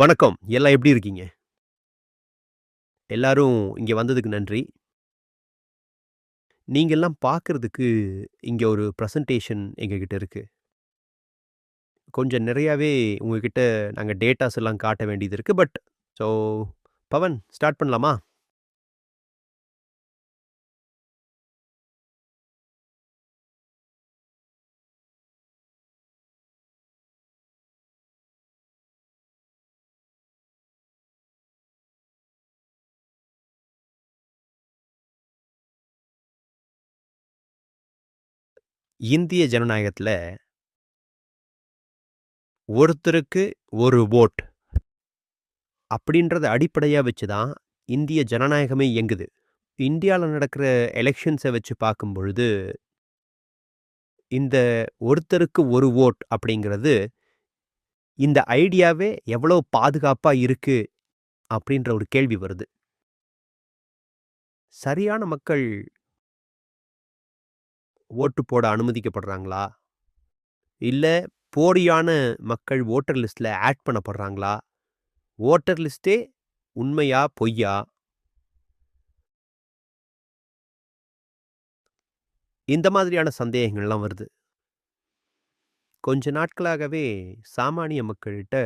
வணக்கம். எல்லாம் எப்படி இருக்கீங்க? எல்லாரும் இங்கே வந்ததுக்கு நன்றி. நீங்கள்லாம் பார்க்கறதுக்கு இங்கே ஒரு ப்ரெசன்டேஷன் எங்ககிட்ட இருக்கு. கொஞ்சம் நிறையாவே உங்ககிட்ட நாங்கள் டேட்டாஸ் எல்லாம் காட்ட வேண்டியது இருக்குது பட் ஸோ பவன் ஸ்டார்ட் பண்ணலாமா? இந்திய ஜனநாயகத்துல ஒருத்தருக்கு ஒரு வோட். அப்படின்றத அடிப்படையா வச்சு தான் இந்திய ஜனநாயகமே இயங்குது. இந்தியால நடக்கிற எலெக்ஷன்ஸை வச்சு பார்க்கும் பொழுது இந்த ஒருத்தருக்கு ஒரு வோட் அப்படிங்கிறது இந்த ஐடியாவே எவ்வளோ பாதுகாப்பா இருக்கு அப்படின்ற ஒரு கேள்வி வருது. சரியான மக்கள் ஓட்டு போட அனுமதிக்கப்படுறாங்களா? இல்ல போலியான மக்கள் ஓட்டர் லிஸ்ட்ல ஆட் பண்ணப்படுறாங்களா? ஓட்டர் லிஸ்ட்டே உண்மையா? பொய்யா? இந்த மாதிரியான சந்தேகங்கள்லாம் வருது. கொஞ்ச நாட்களாகவே சாமானிய மக்கள்கிட்ட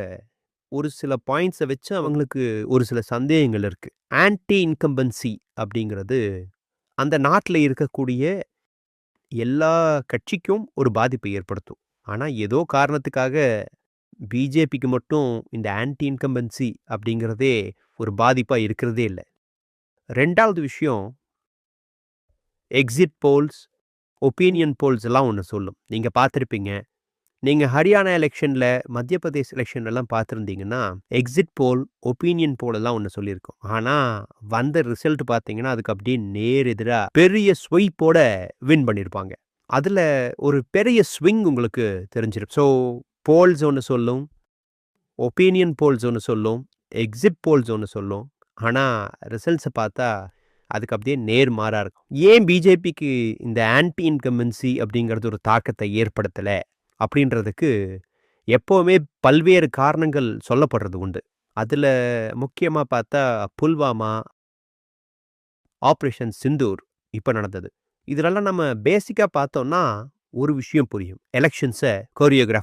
ஒரு சில பாயிண்ட்ஸ வச்சு அவங்களுக்கு ஒரு சில சந்தேகங்கள் இருக்கு. ஆன்டி இன்கம்பன்சி அப்படிங்கிறது அந்த நாட்டுல இருக்கக்கூடிய எல்லா கட்சிக்கும் ஒரு பாதிப்பை ஏற்படுத்தும். ஆனா ஏதோ காரணத்துக்காக பிஜேபிக்கு மட்டும் இந்த ஆன்டி இன்கம்பன்சி அப்படிங்கிறதே ஒரு பாதிப்பா இருக்கிறதே இல்ல. ரெண்டாவது விஷயம் எக்ஸிட் போல்ஸ், ஒப்பீனியன் போல்ஸ் எல்லாம் ஒன்று சொல்லும். நீங்க பார்த்திருப்பீங்க. நீங்கள் ஹரியானா எலெக்ஷனில் மத்திய பிரதேஷ் எலெக்ஷன்லாம் பார்த்துருந்தீங்கன்னா எக்ஸிட் போல், ஒப்பீனியன் போலெல்லாம் ஒன்று சொல்லியிருக்கோம் சொல்லியிருக்கும். வந்த ரிசல்ட் பார்த்தீங்கன்னா, அதுக்கு அப்படியே நேர் எதிராக பெரிய ஸ்வைப்போட வின் பண்ணியிருப்பாங்க. அதில் ஒரு பெரிய ஸ்விங் உங்களுக்கு தெரிஞ்சிடும் ஸோ போல்ஸ் ஒன்று சொல்லும். ஒப்பீனியன் போல்ஸ் ஒன்று சொல்லும். எக்ஸிட் போல்ஸ் ஒன்று சொல்லும். ஆனால் ரிசல்ட்ஸை பார்த்தா அதுக்கு அப்படியே நேர் மாறாக இருக்கும். ஏன் பிஜேபிக்கு இந்த ஆன்டி இன்கம்பன்சி அப்படிங்கிறது ஒரு தாக்கத்தை ஏற்படுத்தலை அப்படின்றதுக்கு எப்பவுமே பல்வேறு காரணங்கள் சொல்லப்படுறது உண்டு. அதுல முக்கியமா பார்த்தா புல்வாமா, ஆப்ரேஷன் சிந்தூர் இப்ப நடந்தது. இதுலலாம் நம்ம பேசிக்கா பார்த்தோம்னா ஒரு விஷயம் புரியும். எலக்ஷன்ஸ கோரியோகிராஃப்